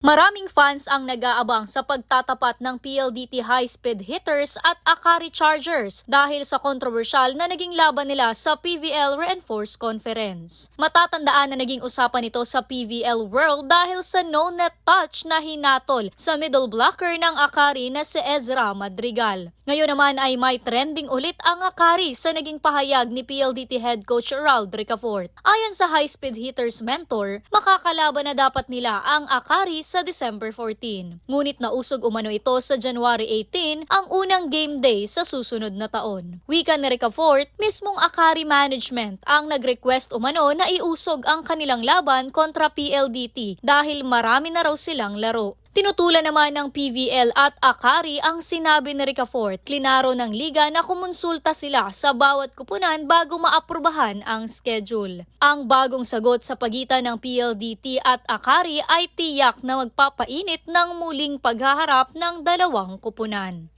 Maraming fans ang nag-aabang sa pagtatapat ng PLDT high-speed hitters at Akari Chargers dahil sa kontrobersyal na naging laban nila sa PVL Reinforced Conference. Matatandaan na naging usapan ito sa PVL World dahil sa no-net touch na hinatol sa middle blocker ng Akari na si Ezra Madrigal. Ngayon naman ay may trending ulit ang Akari sa naging pahayag ni PLDT head coach Rald Ricafort. Ayon sa high-speed hitters mentor, makakalaban na dapat nila ang Akari sa December 14. Ngunit nausog umano ito sa January 18 ang unang game day sa susunod na taon. Wika ni Ricafort, mismong Akari Management ang nag-request umano na iusog ang kanilang laban kontra PLDT dahil marami na raw silang laro. Tinutulan naman ng PVL at Akari ang sinabi ni Ricafort, klinaro ng liga na kumonsulta sila sa bawat kupunan bago maaprubahan ang schedule. Ang bagong sagot sa pagitan ng PLDT at Akari ay tiyak na magpapainit ng muling paghaharap ng dalawang kupunan.